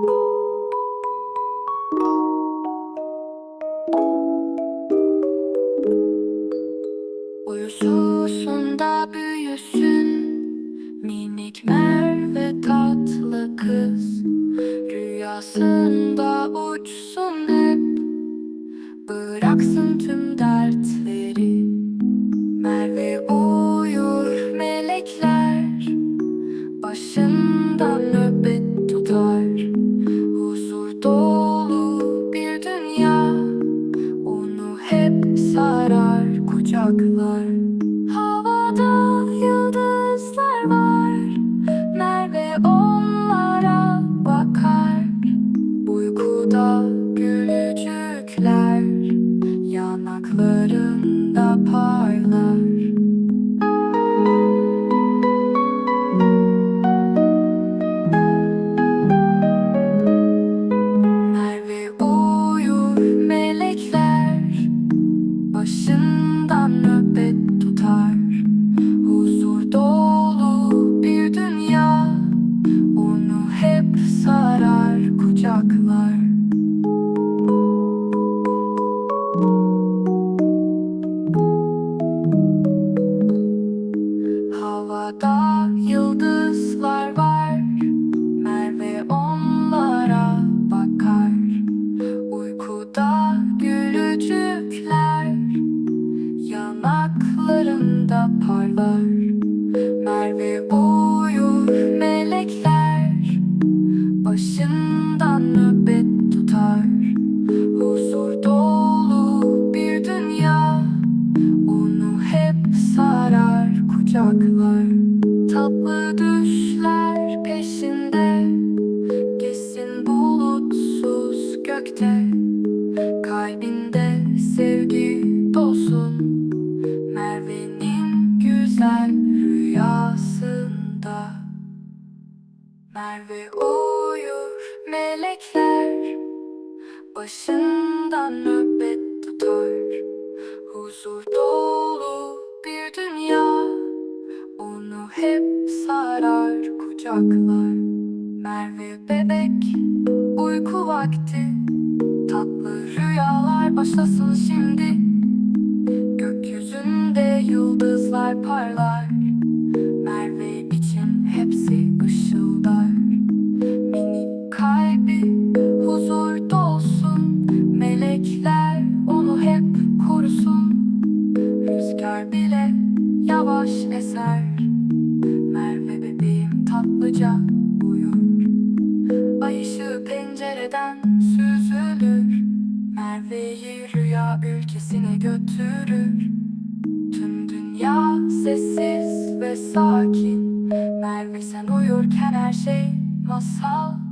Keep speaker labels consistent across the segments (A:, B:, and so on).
A: you Aklar şarkılar sancaklar Tatlı düşler peşinde Gitsin bulutsuz gökte. Kalbinde sevgi dolsun Merve'nin güzel rüyasında. Merve uyur melekler Başından nöbet tutar. Huzur doğar hep sarar kucaklar. Merve bebek uyku vakti. Tatlı rüyalar başlasın şimdi. Gökyüzünde yıldızlar parlar. sessiz ve sakin. Mermi sen uyurken her şey masal.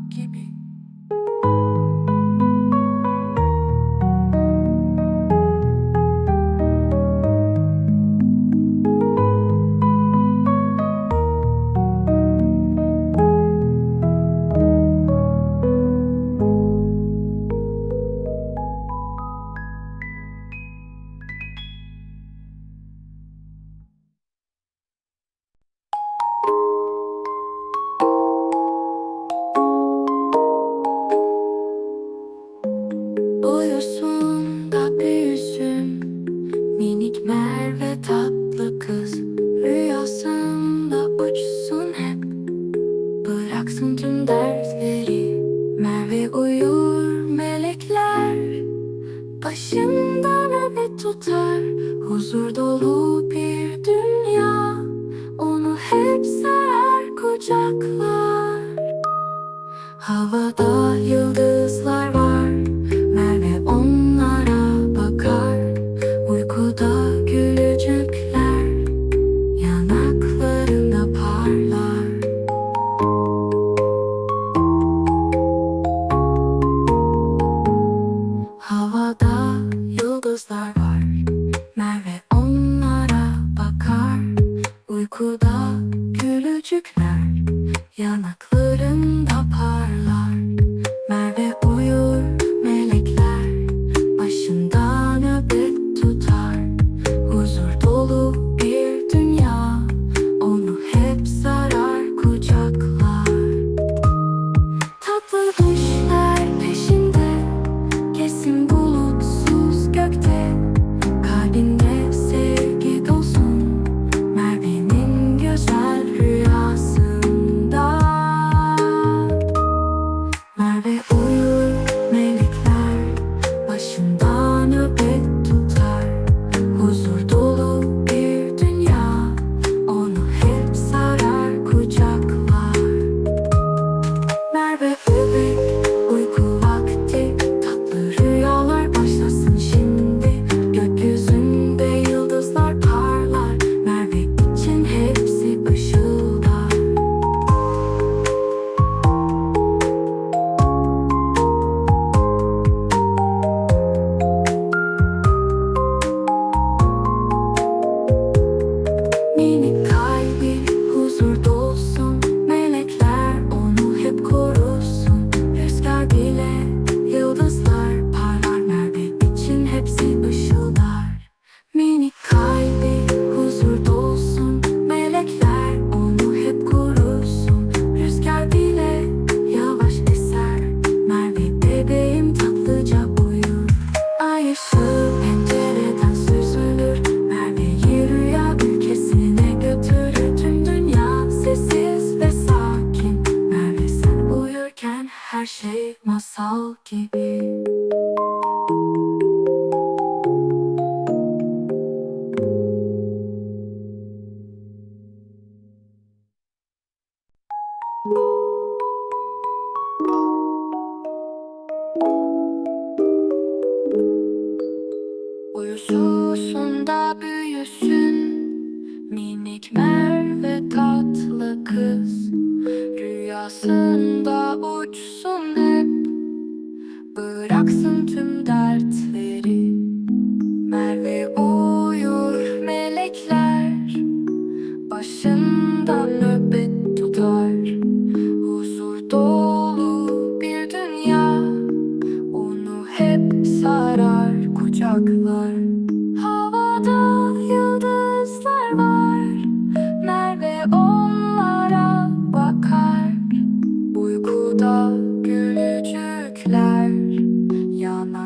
A: uyusun Cause.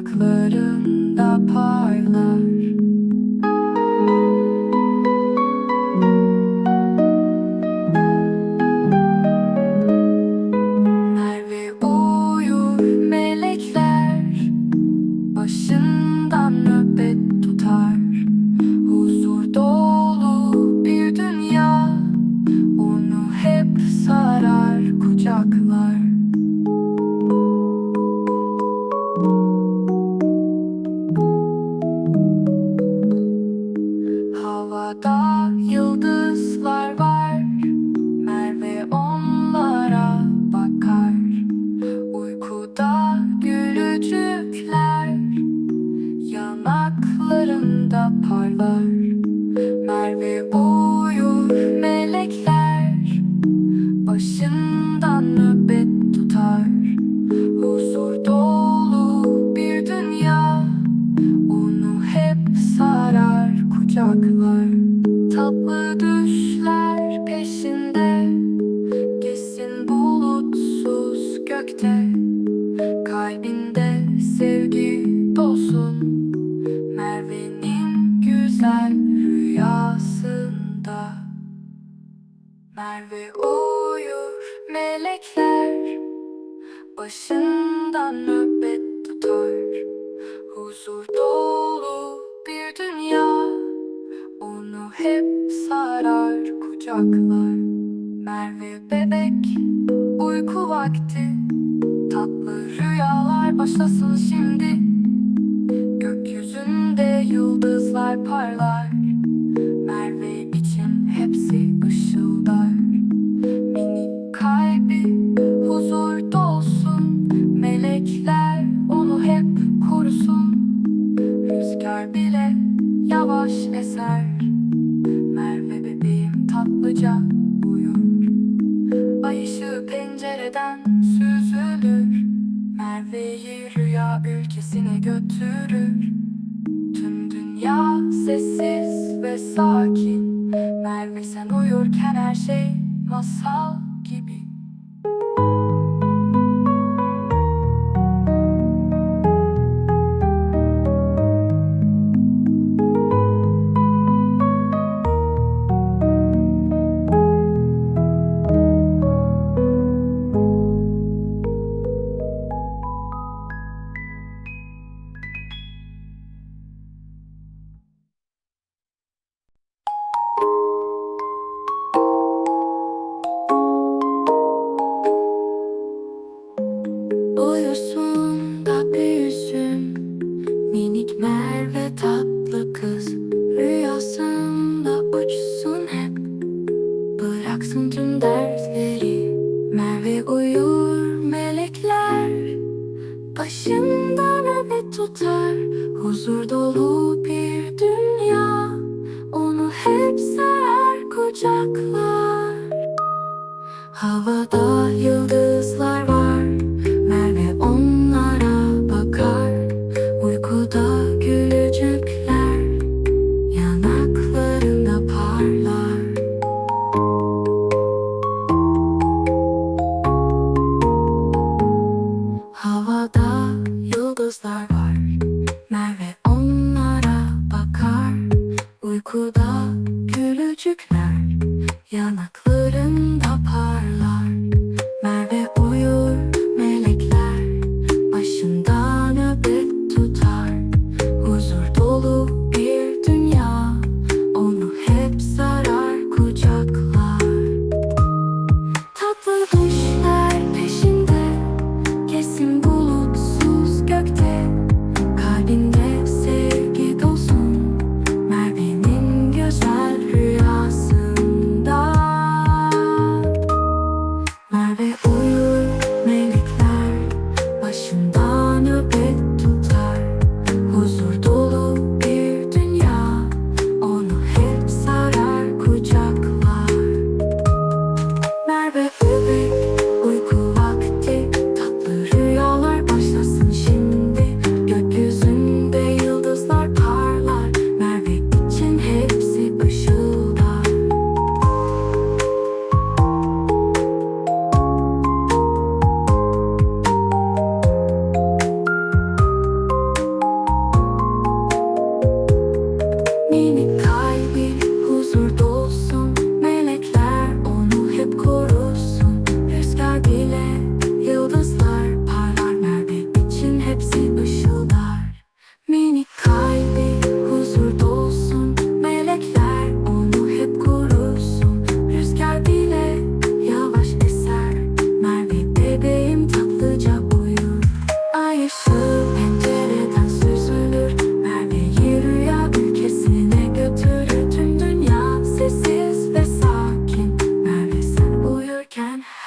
A: Yanaklarında parlar. Ve uyur melekler. Başından nöbet tutar. Huzur dolu bir dünya. Onu hep sarar kucaklar. Merve bebek uyku vakti. Tatlı rüyalar başlasın şimdi. İçimde beni tutar Huzur dolu bir dünya. Onu hep sever kucaklar. Havada yıldızlar var.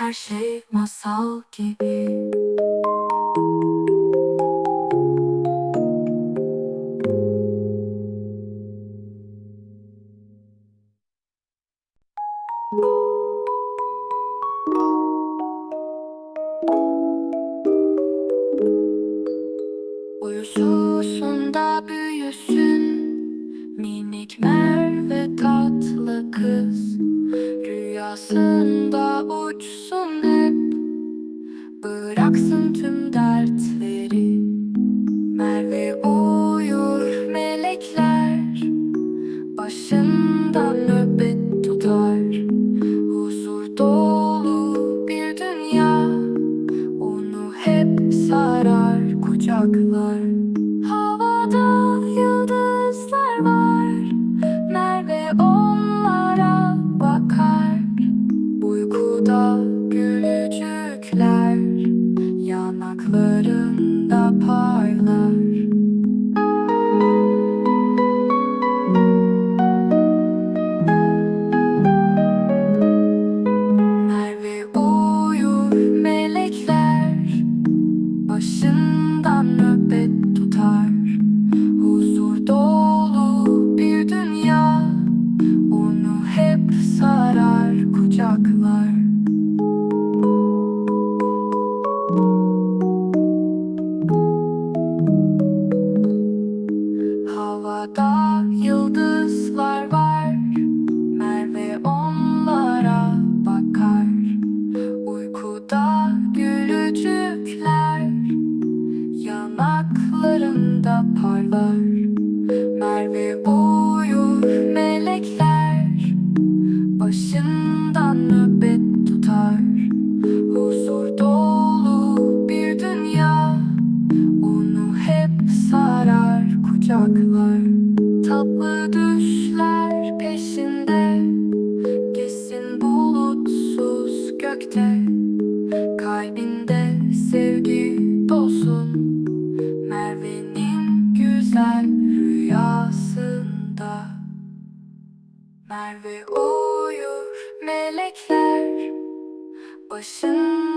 A: her şey masal gibi.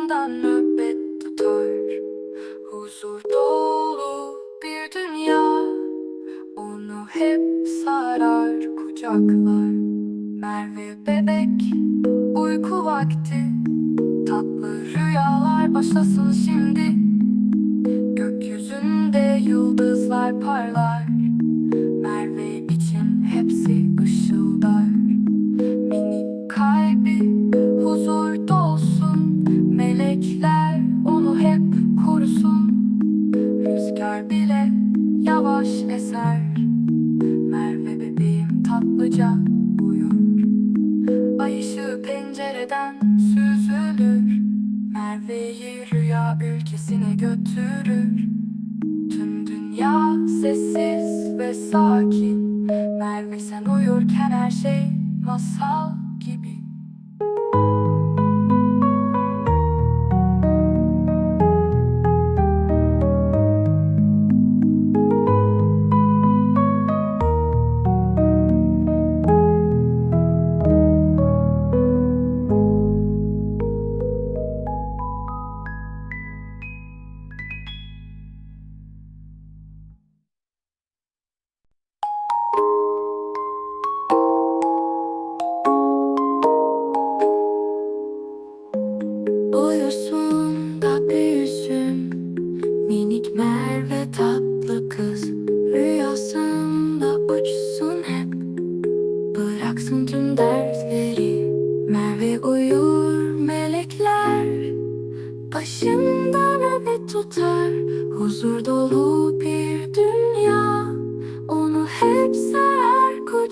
A: んだぬベッドタイ yavaşça uyur Ay ışığı pencereden süzülür. Merve'yi rüya ülkesine götürür. Tüm dünya sessiz ve sakin. Merve sen uyurken her şey masal gibi.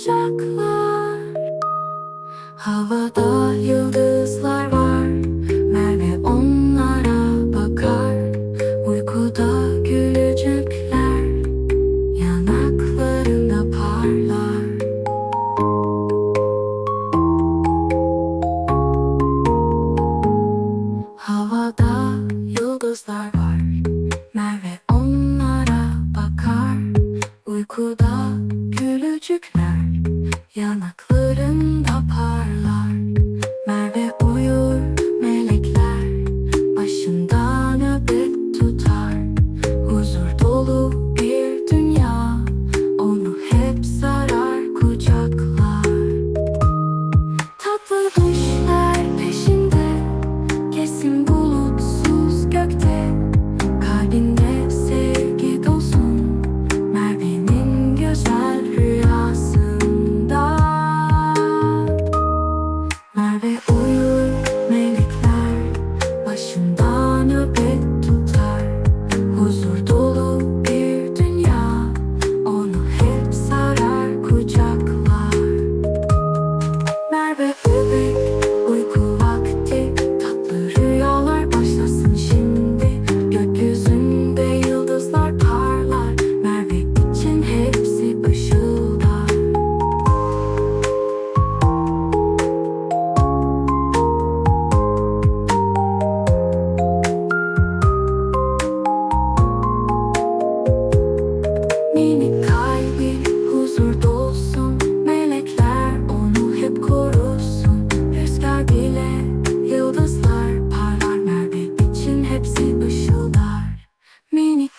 A: Sancaklar havada Me.